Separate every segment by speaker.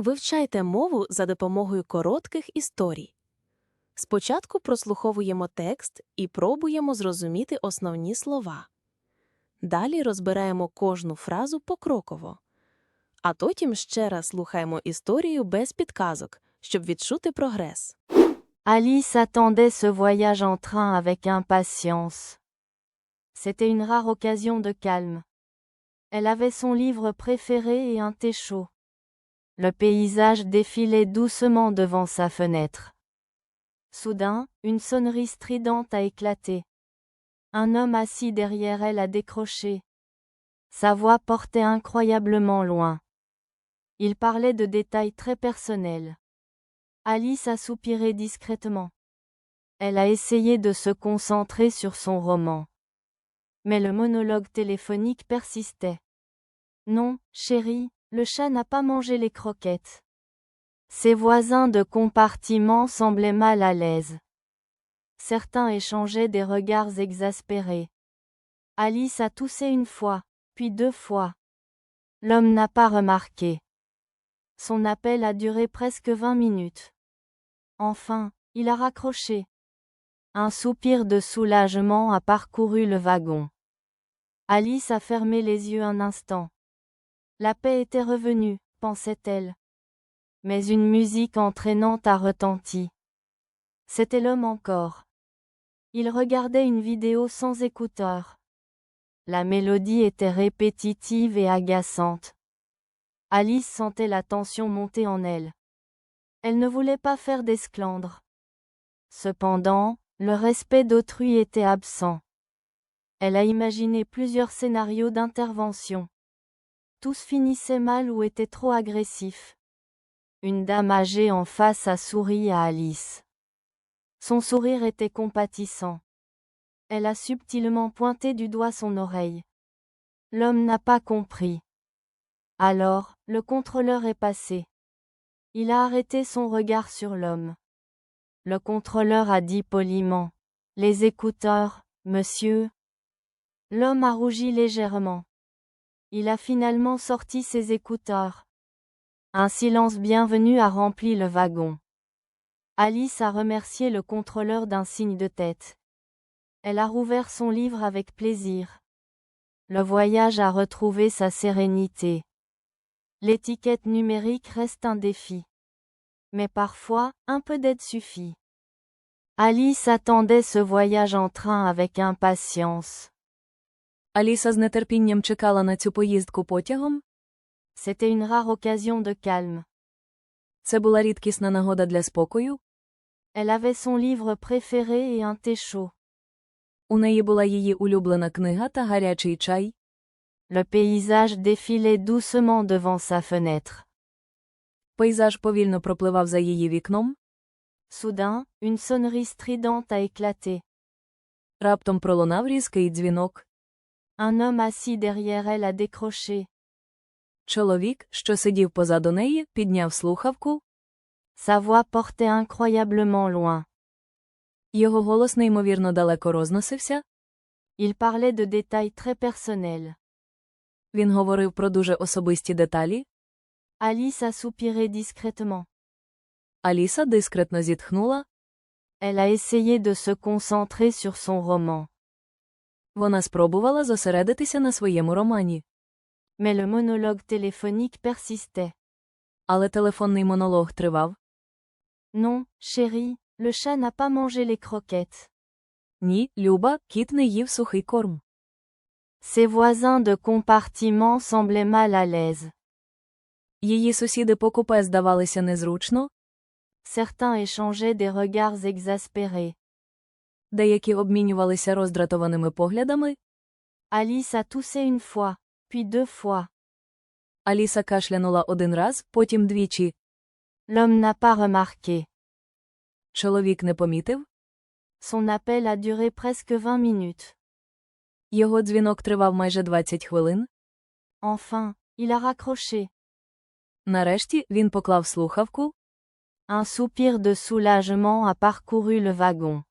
Speaker 1: Вивчайте мову за допомогою коротких історій. Спочатку прослуховуємо текст і пробуємо зрозуміти основні слова. Далі розбираємо кожну фразу покроково. А потім ще раз слухаємо історію без підказок, щоб відчути прогрес.
Speaker 2: Alice attendait ce voyage en train avec impatience. C'était une rare occasion de calme. Elle avait son livre préféré et un thé chaud. Le paysage défilait doucement devant sa fenêtre. Soudain, une sonnerie stridente a éclaté. Un homme assis derrière elle a décroché. Sa voix portait incroyablement loin. Il parlait de détails très personnels. Alice a soupiré discrètement. Elle a essayé de se concentrer sur son roman. Mais le monologue téléphonique persistait. Non, chérie, le chat n'a pas mangé les croquettes. Ses voisins de compartiment semblaient mal à l'aise. Certains échangeaient des regards exaspérés. Alice a toussé une fois, puis deux fois. L'homme n'a pas remarqué. Son appel a duré presque vingt minutes. Enfin, il a raccroché. Un soupir de soulagement a parcouru le wagon. Alice a fermé les yeux un instant. La paix était revenue, pensait-elle. Mais une musique entraînante a retenti. C'était l'homme encore. Il regardait une vidéo sans écouteurs. La mélodie était répétitive et agaçante. Alice sentait la tension monter en elle. Elle ne voulait pas faire d'esclandre. Cependant, le respect d'autrui était absent. Elle a imaginé plusieurs scénarios d'intervention. Tous finissaient mal ou étaient trop agressifs. Une dame âgée en face a souri à Alice. Son sourire était compatissant. Elle a subtilement pointé du doigt son oreille. L'homme n'a pas compris. Alors, le contrôleur est passé. Il a arrêté son regard sur l'homme. Le contrôleur a dit poliment. Les écouteurs, monsieur. L'homme a rougi légèrement. Il a finalement sorti ses écouteurs. Un silence bienvenu a rempli le wagon. Alice a remercié le contrôleur d'un signe de tête. Elle a rouvert son livre avec plaisir. Le voyage a retrouvé sa sérénité. L'étiquette numérique reste un défi. Mais parfois, un peu d'aide suffit. Alice attendait ce voyage en train avec impatience.
Speaker 3: Аліса з нетерпінням чекала на цю поїздку потягом.
Speaker 2: C'était une rare occasion de calme.
Speaker 3: Це була рідкісна нагода для спокою.
Speaker 2: Elle avait son livre préféré et un thé chaud.
Speaker 3: У неї була її улюблена книга та гарячий чай.
Speaker 2: Le paysage défilait doucement devant sa fenêtre.
Speaker 3: Пейзаж повільно пропливав за її вікном.
Speaker 2: Soudain, une sonnerie stridente a éclaté.
Speaker 3: Раптом пролунав різкий дзвінок.
Speaker 2: Un homme assis derrière elle a décroché.
Speaker 3: Чоловік, що сидів позаду неї, підняв слухавку.
Speaker 2: Sa voix portait incroyablement loin.
Speaker 3: Його голос неймовірно далеко розносився.
Speaker 2: Il parlait de détails très personnels.
Speaker 3: Він говорив про дуже особисті деталі.
Speaker 2: Alice a soupiré discrètement.
Speaker 3: Аліса дискретно зітхнула.
Speaker 2: Elle a essayé de se concentrer sur son roman.
Speaker 3: Вона спробувала зосередитися на своєму романі.
Speaker 2: Mais le monologue téléphonique persistait.
Speaker 3: Але телефонний монолог тривав.
Speaker 2: Non, chérie, le chat n'a pas mangé les croquettes.
Speaker 3: Ні, Люба, кіт не їв сухий корм.
Speaker 2: Ses voisins de compartiment semblaient mal à l'aise.
Speaker 3: Її сусіди по купе здавалися незручно,
Speaker 2: Certains échangeaient des regards exaspérés.
Speaker 3: Деякі обмінювалися роздратованими поглядами.
Speaker 2: A toussé une fois, puis deux fois.
Speaker 3: Аліса кашлянула один раз, потім двічі.
Speaker 2: L'homme n'a pas remarqué.
Speaker 3: Чоловік не помітив.
Speaker 2: Son appel a duré presque 20 minutes.
Speaker 3: Його дзвінок тривав майже 20 хвилин.
Speaker 2: Enfin, il a raccroché.
Speaker 3: Нарешті він поклав слухавку.
Speaker 2: Un soupir de soulagement a parcouru le wagon.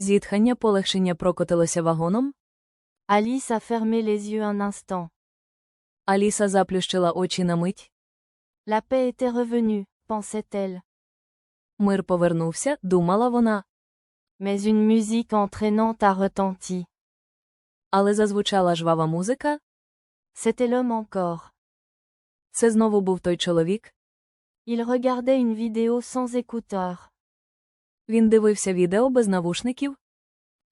Speaker 3: Зітхання полегшення прокотилося вагоном.
Speaker 2: Alice a fermé les yeux un instant.
Speaker 3: Аліса заплющила очі на мить.
Speaker 2: La paix était revenue, pensait-elle.
Speaker 3: Мир повернувся, думала вона.
Speaker 2: Mais une musique entraînante a retenti.
Speaker 3: Але зазвучала жвава музика.
Speaker 2: C'était l'homme encore.
Speaker 3: Це знову був той чоловік.
Speaker 2: Il regardait une vidéo sans écouteurs.
Speaker 3: Він дивився відео без навушників.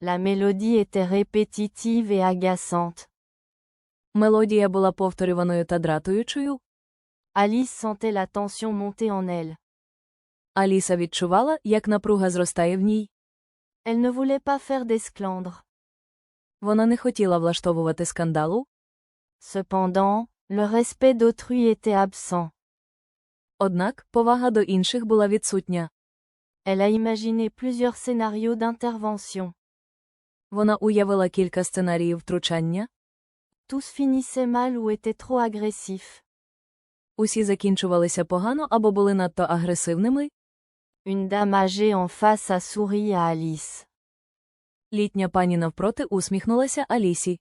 Speaker 2: La mélodie était répétitive et agaçante.
Speaker 3: Мелодія була повторюваною та дратуючою.
Speaker 2: Alice sentait la tension monter en elle.
Speaker 3: Аліса відчувала, як напруга зростає в ній.
Speaker 2: Elle ne voulait pas faire d'esclandre.
Speaker 3: Вона не хотіла влаштовувати скандалу,
Speaker 2: Cependant, le respect d'autrui était absent.
Speaker 3: однак повага до інших була відсутня.
Speaker 2: Elle a imaginé plusieurs scénarios d'intervention.
Speaker 3: Вона уявила кілька сценаріїв втручання.
Speaker 2: Tous finissaient mal ou étaient trop agressifs.
Speaker 3: Усі закінчувалися погано або були надто агресивними.
Speaker 2: Une dame âgée en face a souri à Alice.
Speaker 3: Літня пані навпроти усміхнулася Алісі.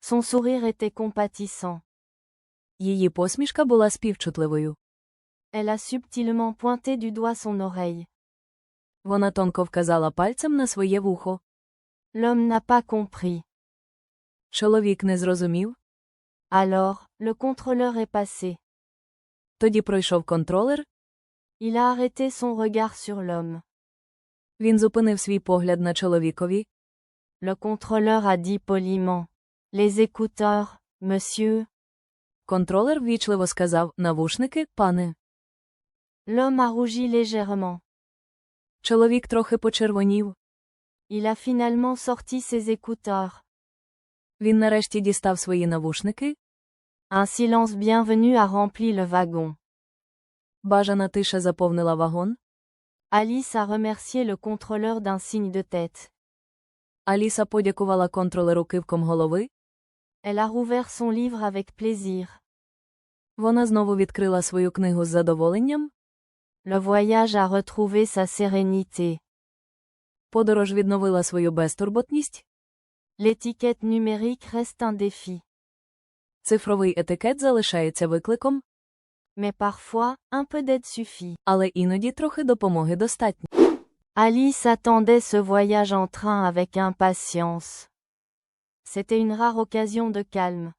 Speaker 2: Son sourire était compatissant.
Speaker 3: Її посмішка була співчутливою.
Speaker 2: Elle a subtilement pointé du doigt son oreille.
Speaker 3: Вона тонко вказала пальцем на своє вухо.
Speaker 2: L'homme n'a pas compris.
Speaker 3: Чоловік не зрозумів.
Speaker 2: Alors, le contrôleur est passé.
Speaker 3: Тоді пройшов контролер.
Speaker 2: Il a arrêté son regard sur l'homme.
Speaker 3: Він зупинив свій погляд на чоловікові.
Speaker 2: Le contrôleur a dit poliment. Les écouteurs, monsieur.
Speaker 3: Контролер ввічливо сказав навушники, пане.
Speaker 2: L'homme a rougi légèrement.
Speaker 3: Чоловік трохи почервонів.
Speaker 2: Il a finalement sorti ses écouteurs.
Speaker 3: Він нарешті дістав свої навушники.
Speaker 2: Un silence bienvenu a rempli le wagon.
Speaker 3: Бажана тиша заповнила вагон.
Speaker 2: Alice a remercié le contrôleur d'un signe de tête.
Speaker 3: Аліса подякувала контролеру кивком голови.
Speaker 2: Elle a rouvert son livre avec plaisir.
Speaker 3: Вона знову відкрила свою книгу з задоволенням.
Speaker 2: Le voyage a retrouvé sa sérénité.
Speaker 3: Подорож відновила свою безтурботність.
Speaker 2: L'étiquette numérique reste un défi.
Speaker 3: Цифровий етикет залишається викликом,
Speaker 2: Mais parfois, un peu d'aide suffit.
Speaker 3: але іноді трохи допомоги достатньо.
Speaker 2: Alice attendait ce voyage en train avec impatience. C'était une rare occasion de calme.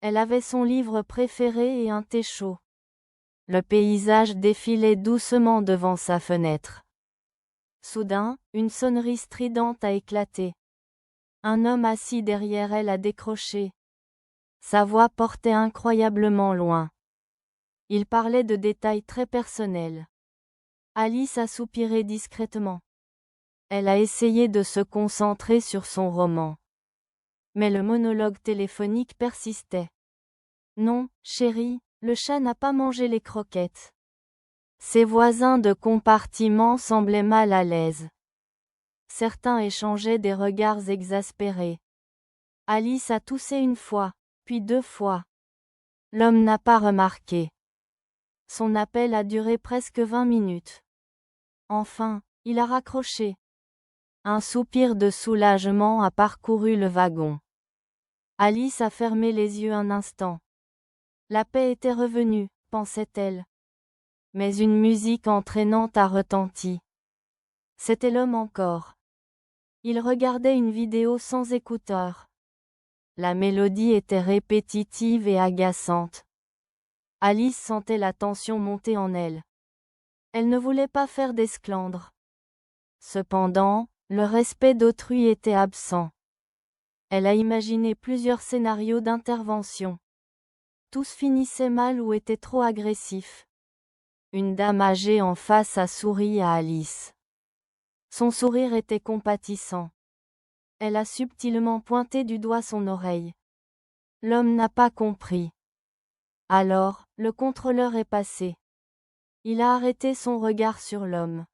Speaker 2: Elle avait son livre préféré et un thé chaud. Le paysage défilait doucement devant sa fenêtre. Soudain, une sonnerie stridente a éclaté. Un homme assis derrière elle a décroché. Sa voix portait incroyablement loin. Il parlait de détails très personnels. Alice a soupiré discrètement. Elle a essayé de se concentrer sur son roman. Mais le monologue téléphonique persistait. Non, chérie, le chat n'a pas mangé les croquettes. Ses voisins de compartiment semblaient mal à l'aise. Certains échangeaient des regards exaspérés. Alice a toussé une fois, puis deux fois. L'homme n'a pas remarqué. Son appel a duré presque vingt minutes. Enfin, il a raccroché. Un soupir de soulagement a parcouru le wagon. Alice a fermé les yeux un instant. La paix était revenue, pensait-elle. Mais une musique entraînante a retenti. C'était l'homme encore. Il regardait une vidéo sans écouteurs. La mélodie était répétitive et agaçante. Alice sentait la tension monter en elle. Elle ne voulait pas faire d'esclandre. Cependant, le respect d'autrui était absent. Elle a imaginé plusieurs scénarios d'intervention. Tous finissaient mal ou étaient trop agressifs. Une dame âgée en face a souri à Alice. Son sourire était compatissant. Elle a subtilement pointé du doigt son oreille. L'homme n'a pas compris. Alors, le contrôleur est passé. Il a arrêté son regard sur l'homme.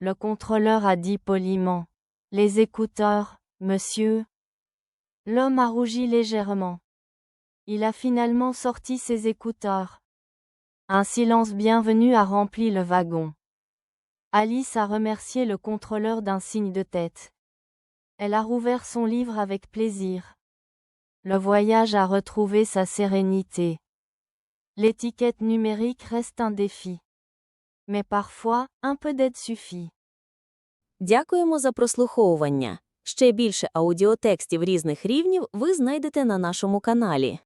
Speaker 2: Le contrôleur a dit poliment. Les écouteurs, monsieur. L'homme a rougi légèrement Il a finalement sorti ses écouteurs. Un silence bienvenu a rempli le wagon. Alice a remercié le contrôleur d'un signe de tête. Elle a rouvert son livre avec plaisir. Le voyage a retrouvé sa sérénité. L'étiquette numérique reste un défi. Mais parfois, un peu d'aide suffit.
Speaker 1: Дякуємо за прослуховування. Ще більше аудіотекстів різних рівнів ви знайдете на нашому каналі.